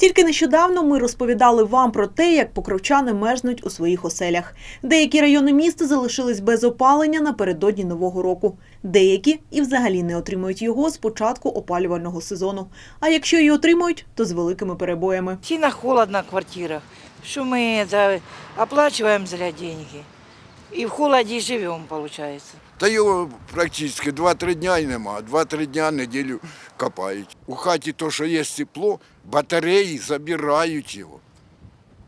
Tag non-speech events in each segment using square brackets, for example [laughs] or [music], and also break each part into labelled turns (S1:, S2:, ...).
S1: Тільки нещодавно ми розповідали вам про те, як покровчани мерзнуть у своїх оселях. Деякі райони міста залишились без опалення напередодні нового року. Деякі і взагалі не отримують його з початку опалювального сезону. А якщо і отримують, то з великими перебоями.
S2: Сильно холодно в квартирах, мы за, оплачиваем зря деньги. И в холоде и живем, получается.
S3: Та його практично 2-3 дня і нема. 2-3 дня неділю копають. У хаті то, що є тепло, батареї забирають його.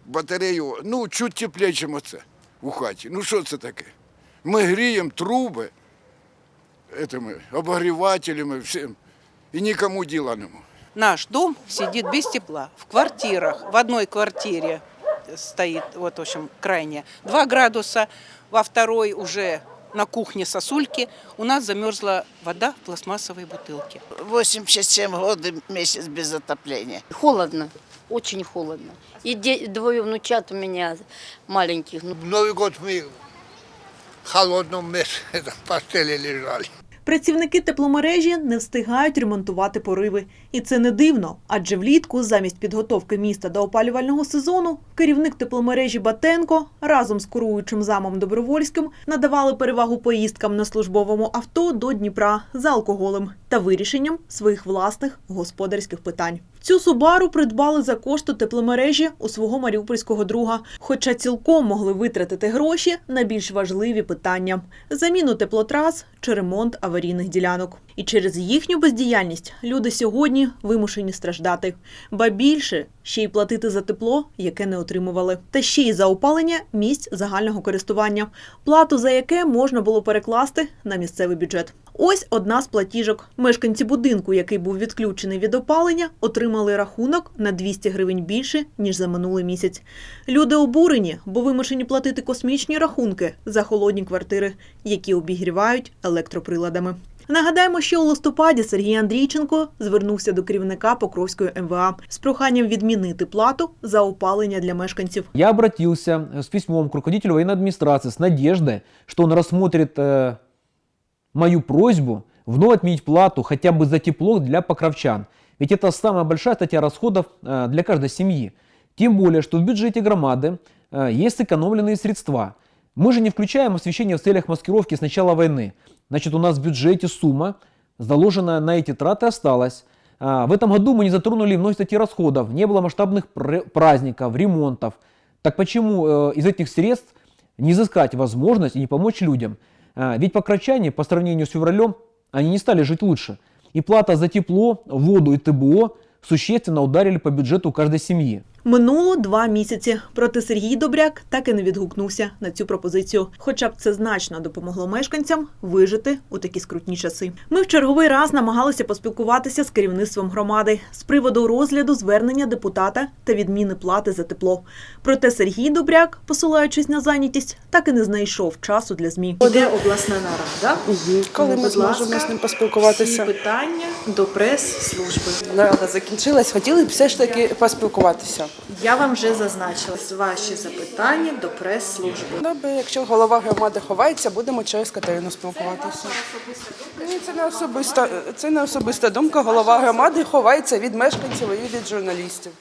S3: Батарею, ну, чуть тепліше, ніж це у хаті. Ну що це таке? Ми гріємо труби этими, обогрівателями, всім. І нікому діла нема.
S4: Наш дом сидит без тепла. В квартирах, в одной квартире стоит, вот, в общем, крайне 2 градуса, во второй уже на кухне сосульки у нас замерзла вода в пластмассовой бутылке.
S5: 87 годы месяц без отопления.
S6: Холодно, очень холодно. И де- двое внучат у меня маленьких. Ну,
S7: В Новый год мы в холодном месте [laughs] в постели лежали.
S1: Працівники тепломережі не встигають ремонтувати пориви. І це не дивно, адже влітку, замість підготовки міста до опалювального сезону, керівник тепломережі Батенко разом з куруючим замом Добровольським надавали перевагу поїздкам на службовому авто до Дніпра за алкоголем та вирішенням своїх власних господарських питань. Цю Субару придбали за кошти тепломережі у свого маріупольського друга, хоча цілком могли витратити гроші на більш важливі питання: заміну теплотрас чи ремонт аварійних ділянок. І через їхню бездіяльність люди сьогодні вимушені страждати, ба більше ще й платити за тепло, яке не отримували, та ще й за опалення місць загального користування, плату за яке можна було перекласти на місцевий бюджет. Ось одна з платіжок. Мешканці будинку, який був відключений від опалення, отримали рахунок на 200 гривень більше ніж за минулий місяць. Люди обурені, бо вимушені платити космічні рахунки за холодні квартири, які обігрівають електроприладами. Нагадаємо, що у листопаді Сергій Андрійченко звернувся до керівника Покровської МВА з проханням відмінити плату за опалення для мешканців.
S8: Я обратился э, с письмом к руководителю военной администрации с надеждой, что он рассмотрит э, мою просьбу вновь отменить плату хотя бы за тепло для покровчан. Ведь это самая большая статья расходов э, для каждой семьи. Тем более, что в бюджете громады э, есть сэкономленные средства. Мы же не включаем освещение в целях маскировки с начала войны. Значит, у нас в бюджете сумма, заложенная на эти траты, осталась. А, В этом году мы не затронули многие статьи расходов, не было масштабных пр- праздников, ремонтов. Так почему э, из этих средств не изыскать возможность и не помочь людям? А, Ведь покровчане по сравнению с февралем, они не стали жить лучше. И плата за тепло, воду и ТБО существенно ударили по бюджету каждой семьи.
S1: Минуло два місяці. Проте Сергій Добряк так і не відгукнувся на цю пропозицію. Хоча б це значно допомогло мешканцям вижити у такі скрутні часи. Ми в черговий раз намагалися поспілкуватися з керівництвом громади з приводу розгляду звернення депутата та відміни плати за тепло. Проте Сергій Добряк, посилаючись на зайнятість, так і не знайшов часу для змі.
S9: Іде обласна нарада.
S10: Коли ми зможемо з ним поспілкуватися?
S9: Всі питання до прес-служби.
S10: Нарада закінчилась, хотіли б все ж таки поспілкуватися.
S9: Я вам вже зазначила ваші запитання до прес-служби.
S10: Доби, якщо голова громади ховається, будемо через Катерину спілкуватися. Ні, це не особиста, це не особиста думка. Голова громади ховається від мешканців і від журналістів.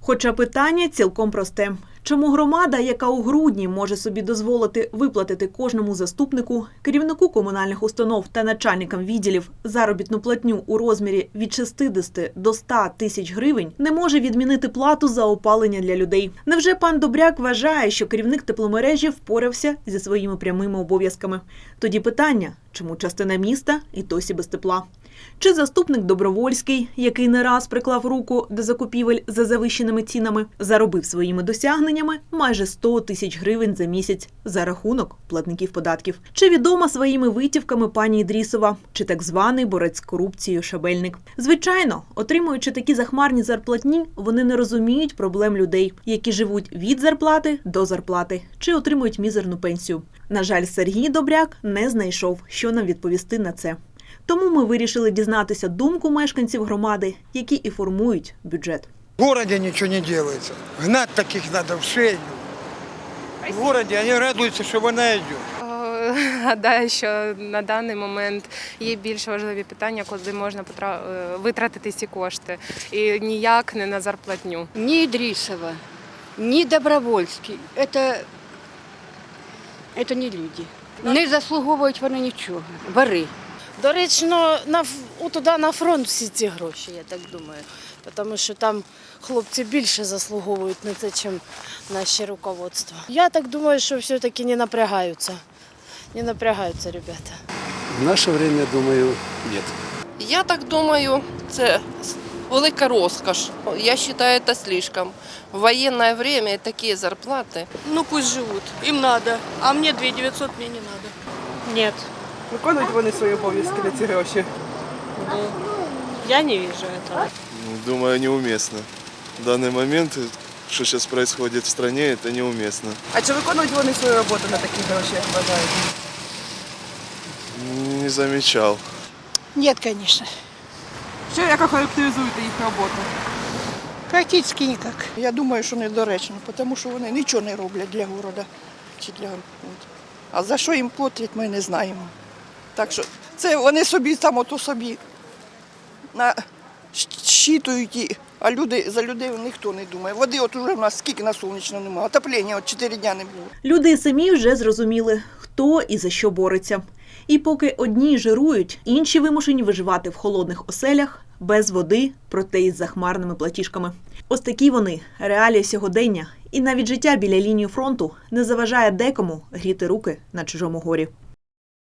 S1: Хоча питання цілком просте. Чому громада, яка у грудні може собі дозволити виплатити кожному заступнику, керівнику комунальних установ та начальникам відділів заробітну платню у розмірі від 60 до 100 тисяч гривень, не може відмінити плату за опалення для людей? Невже пан Добряк вважає, що керівник тепломережі впорався зі своїми прямими обов'язками? Тоді питання, чому частина міста і досі без тепла? Чи заступник Добровольський, який не раз приклав руку до закупівель за завищеними цінами, заробив своїми досягненнями майже 100 тисяч гривень за місяць за рахунок платників податків? Чи відома своїми витівками пані Ідрісова, чи так званий борець з корупцією Шабельник? Звичайно, отримуючи такі захмарні зарплатні, вони не розуміють проблем людей, які живуть від зарплати до зарплати, чи отримують мізерну пенсію. На жаль, Сергій Добряк не знайшов, що нам відповісти на це. Тому ми вирішили дізнатися думку мешканців громади, які і формують бюджет.
S7: В городе ничего не делается. Гнать таких надо в шею. В городе они радуются, что война идет.
S11: гадаю, що на даний момент є більш важливі питання, куди можна е, витратити ці кошти, і ніяк не на зарплатню.
S6: Ни Идрисова, ни Добровольский. Это, это не люди. Не заслуговують вони нічого. Вори.
S9: Доречно на туди на фронт всі ці гроші, я так думаю. Тому що там хлопці більше заслуговують на це, ніж наше руководство. Я так думаю, що все-таки не напрягаються. Не напрягаються ребята.
S12: В наше время, думаю, нет.
S10: Я так думаю, це велика розкош. Я вважаю, це слишком. В воєнне время такі зарплати.
S9: Ну пусть живуть, їм треба. А мені 2900 мені не треба. Ні,
S10: Виконують вони свої обов'язки на ці гроші.
S9: я не вижу этого.
S12: Думаю, неуместно. В данный момент, что сейчас происходит в стране, это неуместно.
S10: А чи виконують вони свою роботу на такі гроші, як вважаєте?
S12: Не замечал.
S9: Ні, звісно.
S10: Що як охарактеризуєте їх роботу?
S9: Практично ніяк.
S5: Я думаю, що недоречно, тому що вони нічого не роблять для города. Чи для... от. А за що їм платять, ми не знаємо. Так що це вони собі там ото собі щитують, а люди, за людей ніхто не думає. Води от уже в нас скільки на сонячно немає, отоплення от 4 дня не було.
S1: Люди самі вже зрозуміли, хто і за що бореться. І поки одні жирують, інші вимушені виживати в холодних оселях без води, проте із захмарними платіжками. Ось такі вони реалії сьогодення, і навіть життя біля лінії фронту не заважає декому гріти руки на чужому горі.